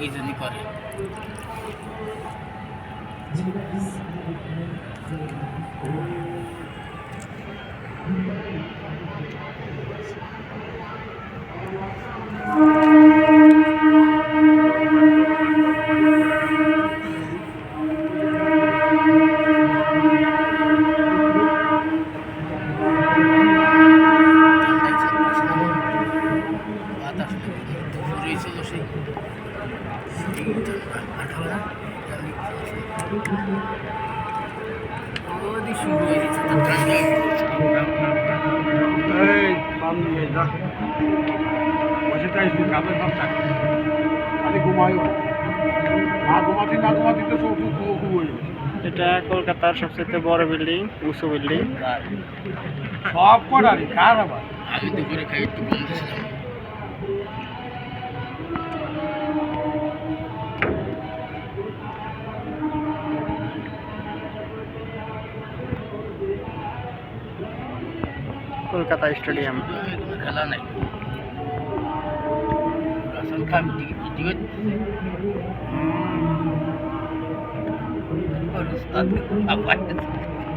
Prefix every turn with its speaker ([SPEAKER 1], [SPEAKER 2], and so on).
[SPEAKER 1] কি জানি করে। ঠান্ডায় চলতেছে
[SPEAKER 2] এটা কলকাতার সবচেয়ে বড় বিল্ডিং উঁচু বিল্ডিং?
[SPEAKER 3] সব করারই কার আবার?
[SPEAKER 1] আমি দুপুরে খাই একটু
[SPEAKER 2] কলকাতা স্টেডিয়াম।
[SPEAKER 1] খেলা নাই। রাসন